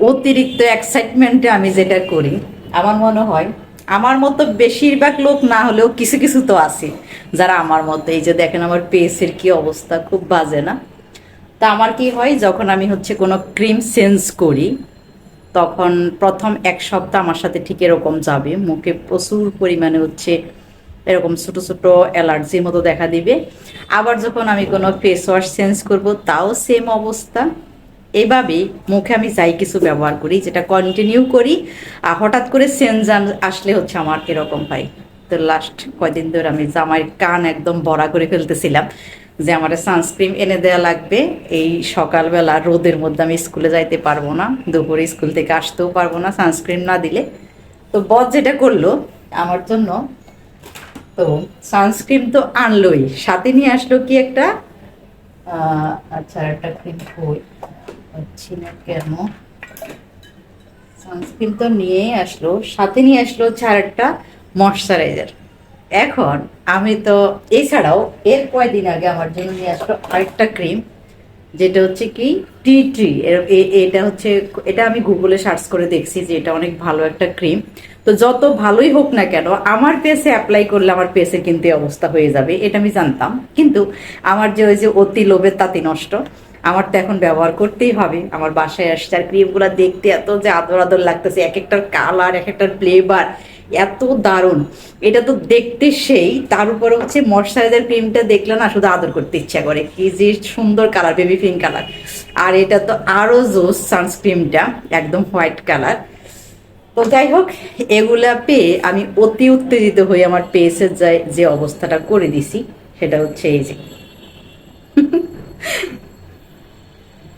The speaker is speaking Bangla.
অতিরিক্ত এক্সাইটমেন্টে আমি যেটা করি, আমার মনে হয় আমার মতো বেশিরভাগ লোক না হলেও কিছু কিছু তো আছে যারা আমার মতো। এই যে দেখেন আমার পেসের কি অবস্থা, খুব বাজে না? তা আমার কি হয়, যখন আমি হচ্ছে কোনো ক্রিম চেঞ্জ করি, তখন প্রথম এক সপ্তাহ আমার সাথে ঠিক এরকম যাবে। মুখে প্রচুর পরিমাণে হচ্ছে এরকম ছোটো ছোটো অ্যালার্জির মতো দেখা দিবে। আবার যখন আমি কোনো ফেস ওয়াশ চেঞ্জ করব, তাও সেম অবস্থা। এভাবেই মুখে আমি যাই কিছু ব্যবহার করি, যেটা কন্টিনিউ করি। আর হঠাৎ করে চেঞ্জ আসলে হচ্ছে আমার এরকম পাই তো লাস্ট কয়দিন ধরে আমি জামার কান একদম বড়া করে ফেলতেছিলাম যে আমার সানস্ক্রিন এনে দেওয়া লাগবে। এই সকালবেলা রোদের মধ্যে আমি স্কুলে যাইতে পারব না, দুপুরে স্কুল থেকে আসতেও পারব না সানস্ক্রিন না দিলে। তো বস যেটা করল আমার জন্য, তো সানস্ক্রিন তো আনলোই, সাথে নিয়ে আসলো কি একটা আচ্ছা একটা ক্রিম পাচ্ছি না কেন? সানস্ক্রিন তো নিয়েই আসলো, সাথে নিয়ে আসলো একটা ময়শ্চারাইজার এখন আমি তো, এছাড়াও এর কয়দিন আগে আমার জন্য নিয়ে আসলো আরেকটা ক্রিম যেটা হচ্ছে কি টি ট্রি এটা হচ্ছে, এটা আমি গুগলে সার্চ করে দেখছি যে এটা অনেক ভালো একটা ক্রিম তো যত ভালোই হোক না কেন, আমার পেসে অ্যাপ্লাই করলে আমার পেসে কিন্তু অবস্থা হয়ে যাবে, এটা আমি জানতাম। কিন্তু আমার যে ওই যে অতি লোভের তাঁতি নষ্ট আমার তো এখন ব্যবহার করতেই হবে। আমার বাসায় আসছে আর ক্রিমগুলো দেখতে এত যে আদর আদর লাগতেছে এক একটার কালার এক একটার ফ্লেভার এত দারুণ। এটা তো দেখতে সেই, তার উপরে হচ্ছে ময়শ্চারাইজার ক্রিমটা দেখলে না শুধু আদর করতে ইচ্ছা করে। কি যে সুন্দর কালার বেবি পিঙ্ক কালার আর এটা তো আরও জোস সানস্ক্রিমটা একদম হোয়াইট কালার তো যাই হোক, এগুলা পেয়ে আমি অতি উত্তেজিত হয়ে আমার পেসের যায় যে অবস্থাটা করে দিছি, সেটা হচ্ছে এই যে।